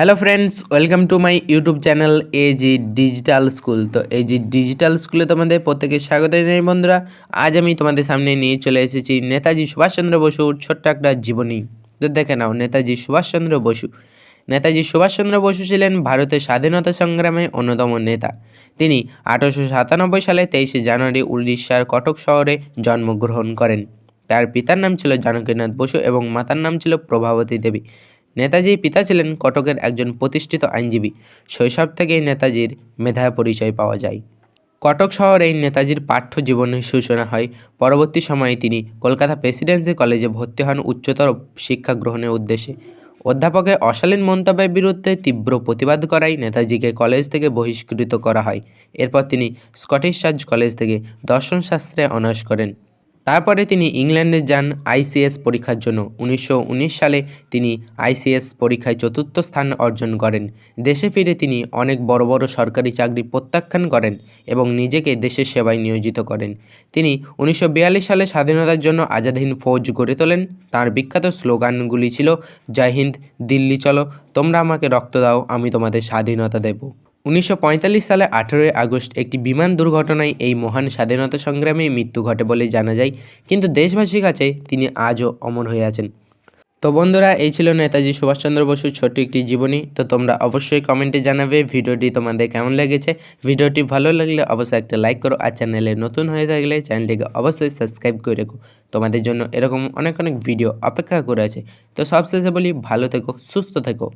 Hello friends welcome to my YouTube channel AG digital school তো এই digital স্কুলে তোমাদের প্রত্যেকে স্বাগত জানাই বন্ধুরা। আজ আমি তোমাদের সামনে নিয়ে চলে এসেছি নেতাজি সুভাষচন্দ্র বসুর ছোট্ট একটা জীবনী। তো দেখে নাও, নেতাজি সুভাষচন্দ্র বসু। নেতাজি সুভাষচন্দ্র বসু ছিলেন ভারতের স্বাধীনতা সংগ্রামে অন্যতম নেতা। তিনি আঠারোশো সাতানব্বই সালে তেইশে জানুয়ারি উড়িষ্যার কটক শহরে জন্মগ্রহণ করেন। তার পিতার নাম ছিল জানকীনাথ বসু এবং মাতার নাম ছিল প্রভাবতী দেবী। নেতাজির পিতা ছিলেন কটকের একজন প্রতিষ্ঠিত আইনজীবী। শৈশব থেকেই নেতাজির মেধায় পরিচয় পাওয়া যায়। কটক শহরেই নেতাজির পাঠ্য জীবনের সূচনা হয়। পরবর্তী সময়ে তিনি কলকাতা প্রেসিডেন্সি কলেজে ভর্তি হন উচ্চতর শিক্ষা গ্রহণের উদ্দেশ্যে। অধ্যাপকের অশালীন মন্তব্যের বিরুদ্ধে তীব্র প্রতিবাদ করায় নেতাজিকে কলেজ থেকে বহিষ্কৃত করা হয়। এরপর তিনি স্কটিশ চার্চ কলেজ থেকে দর্শনশাস্ত্রে অনার্স করেন। তারপরে তিনি ইংল্যান্ডে যান আইসিএস পরীক্ষার জন্য। উনিশশো উনিশ সালে তিনি আইসিএস পরীক্ষায় চতুর্থ স্থান অর্জন করেন। দেশে ফিরে তিনি অনেক বড় বড় সরকারি চাকরি প্রত্যাখ্যান করেন এবং নিজেকে দেশের সেবায় নিয়োজিত করেন। তিনি উনিশশো বিয়াল্লিশ সালে স্বাধীনতার জন্য আজাদ হিন্দ ফৌজ গড়ে তোলেন। তার বিখ্যাত স্লোগানগুলি ছিল, জয় হিন্দ, দিল্লি চলো, তোমরা আমাকে রক্ত দাও, আমি তোমাদের স্বাধীনতা দেব। উনিশশো পঁয়তাল্লিশ সালে আঠেরোই আগস্ট একটি বিমান দুর্ঘটনায় এই মহান স্বাধীনতা সংগ্রামে মৃত্যু ঘটে বলে জানা যায়, কিন্তু দেশবাসীর কাছে তিনি আজও অমর হয়ে আছেন। তো বন্ধুরা, এই ছিল নেতাজি সুভাষচন্দ্র বসুর ছোট্ট একটি জীবনী। তো তোমরা অবশ্যই কমেন্টে জানাবে ভিডিওটি তোমাদের কেমন লেগেছে। ভিডিওটি ভালো লাগলে অবশ্যই একটা লাইক করো আর চ্যানেলে নতুন হয়ে থাকলে চ্যানেলটিকে অবশ্যই সাবস্ক্রাইব করে রেখো। তোমাদের জন্য এরকম অনেক অনেক ভিডিও অপেক্ষা করে আছে। তো সবশেষে বলি, ভালো থেকো, সুস্থ থেকো।